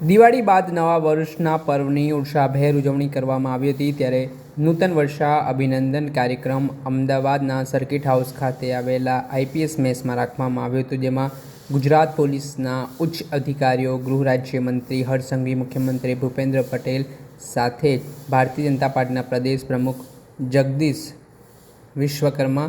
દિવાળી બાદ નવા વર્ષના પર્વની ઉત્સાહભેર ઉજવણી કરવામાં આવી હતી. ત્યારે નૂતન વર્ષા અભિનંદન કાર્યક્રમ અમદાવાદના સર્કિટ હાઉસ ખાતે આવેલા આઈપીએસ મેસમાં રાખવામાં આવ્યો હતો, જેમાં ગુજરાત પોલીસના ઉચ્ચ અધિકારીઓ, ગૃહ રાજ્યમંત્રી હરસંઘવી મુખ્યમંત્રી ભૂપેન્દ્ર પટેલ સાથે ભારતીય જનતા પાર્ટીના પ્રદેશ પ્રમુખ જગદીશ વિશ્વકર્મા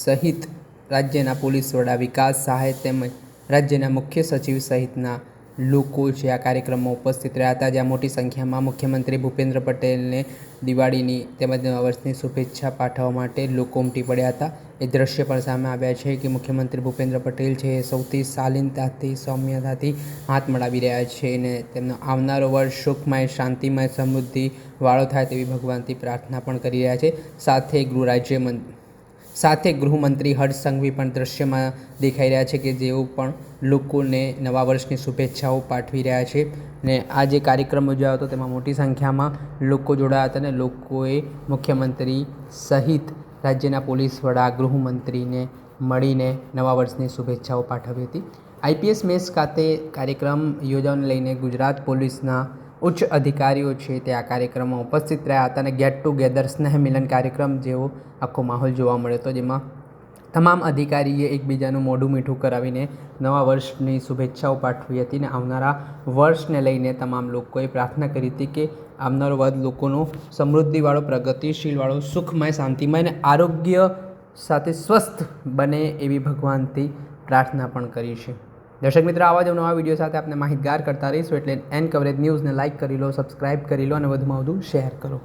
સહિત રાજ્યના પોલીસ વડા વિકાસ સહાય તેમજ રાજ્યના મુખ્ય સચિવ સહિતના લોકો જે આ કાર્યક્રમમાં ઉપસ્થિત રહ્યા હતા, જ્યાં મોટી સંખ્યામાં મુખ્યમંત્રી ભૂપેન્દ્ર પટેલને દિવાળીની તેમજ નવા વર્ષની શુભેચ્છા પાઠવવા માટે લોકો ઉમટી પડ્યા હતા. એ દ્રશ્ય પણ સામે આવ્યા છે કે મુખ્યમંત્રી ભૂપેન્દ્ર પટેલ છે એ સૌથી શાલીનતાથી, સૌમ્યતાથી હાથ મળાવી રહ્યા છે અને તેમનો આવનારો વર્ષ સુખમય, શાંતિમય સમૃદ્ધિ વાળો થાય તેવી ભગવાનથી પ્રાર્થના પણ કરી રહ્યા છે. સાથે ગૃહ રાજ્યમંત્રી સાથે ગૃહમંત્રી હર્ષ સંઘવી પણ દૃશ્યમાં દેખાઈ રહ્યા છે કે જેઓ પણ લોકોને નવા વર્ષની શુભેચ્છાઓ પાઠવી રહ્યા છે ને આ જે કાર્યક્રમ યોજાયો હતો તેમાં મોટી સંખ્યામાં લોકો જોડાયા હતા અને લોકોએ મુખ્યમંત્રી સહિત રાજ્યના પોલીસ વડા, ગૃહમંત્રીને મળીને નવા વર્ષની શુભેચ્છાઓ પાઠવી હતી. આઈપીએસ મેસ ખાતે કાર્યક્રમ યોજવાને લઈને ગુજરાત પોલીસના ઉચ્ચ અધિકારીઓ છે તે આ કાર્યક્રમમાં ઉપસ્થિત રહ્યા હતા અને ગેટ ટુગેધર સ્નેહ મિલન કાર્યક્રમ જેવો આખો માહોલ જોવા મળ્યો હતો, જેમાં તમામ અધિકારીએ એકબીજાનું મોઢું મીઠું કરાવીને નવા વર્ષની શુભેચ્છાઓ પાઠવી હતી અને આવનારા વર્ષને લઈને તમામ લોકોએ પ્રાર્થના કરી હતી કે આવનારો વધ લોકોનો સમૃદ્ધિવાળો, પ્રગતિશીલવાળો, સુખમય, શાંતિમય અને આરોગ્ય સાથે સ્વસ્થ બને એવી ભગવાનથી પ્રાર્થના પણ કરી છે. દર્શક મિત્રો, આવા જ નવા વીડિયો સાથે આપણે માહિતગાર કરતા રહીશું. એટલે એન કવરેજ ન્યૂઝને લાઇક કરી લો સબસ્ક્રાઇબ કરી લો અને વધુમાં વધુ શેર કરો.